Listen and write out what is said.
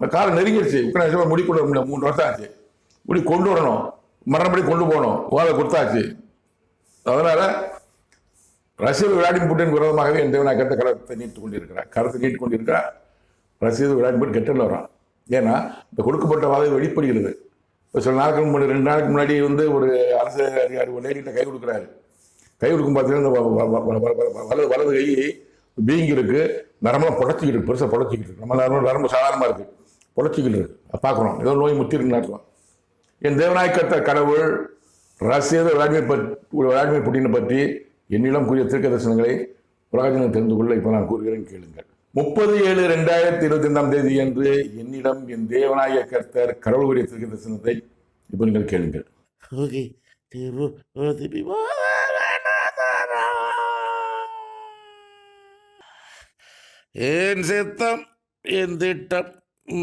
இந்த காலம் நெருங்கிடுச்சு. உக்ரைன் முடி கொண்டு வர முடியல. மூணு வருஷம் ஆச்சு. முடி கொண்டு வரணும். மரணப்படி கொண்டு போகணும். வாழை கொடுத்தாச்சு. அதனால ரஷ்யர் விளையாடி புட்டின் விரோதமாகவே என் தேவனாய் கருத்தை கருத்தை நீட்டு கொண்டிருக்கிறார். கருத்தை நீட்டு கொண்டிருக்கிறார். ரஷ்யர் விளையாடி புட்டின் கெட்டில் வரான் ஏன்னா இந்த கொடுக்கப்பட்ட வாதை வெளிப்படுகிறது. இப்போ சில நாளுக்கு முன்னாடி ரெண்டு நாளுக்கு முன்னாடி வந்து ஒரு அரசு அதிகாரி ஒரு லேடிகிட்ட கை கொடுக்குறாரு. கை கொடுக்கும் பார்த்தீங்கன்னா இந்த வலது வலது கை வீங்கி இருக்குது நரம்பெல்லாம் புடச்சிக்கிட்டு இருக்கு. பெருசாக புடச்சிக்கிட்டு இருக்கு. நம்ம நரம்பு நரம்பு சாதாரணமாக இருக்குது புடச்சிக்கிட்டு இருக்கு பார்க்குறோம் ஏதோ நோய் முத்தி நடக்கலாம் என் தேவநாயக்கத்த கடவுள் ரஷ்ய விளாடிமிர் பற்றி விளாடிமிர் புட்டினை பற்றி என்னிடம் கூறிய தீர்க்க தரிசனங்களை உலகத்தினர் தெரிந்து கொள்ள இப்போ நான் கூறுகிறேன் கேளுங்கள். முப்பது ஏழு ரெண்டாயிரத்தி இருபத்தி ஐந்தாம் தேதி அன்று என்னிடம் என் தேவநாயக கர்த்தர் கடவுள் கூறிய தீர்க்க தரிசனத்தை இப்போ நீங்கள் கேளுங்கள். ஓகே. என் சித்தம் என் திட்டம்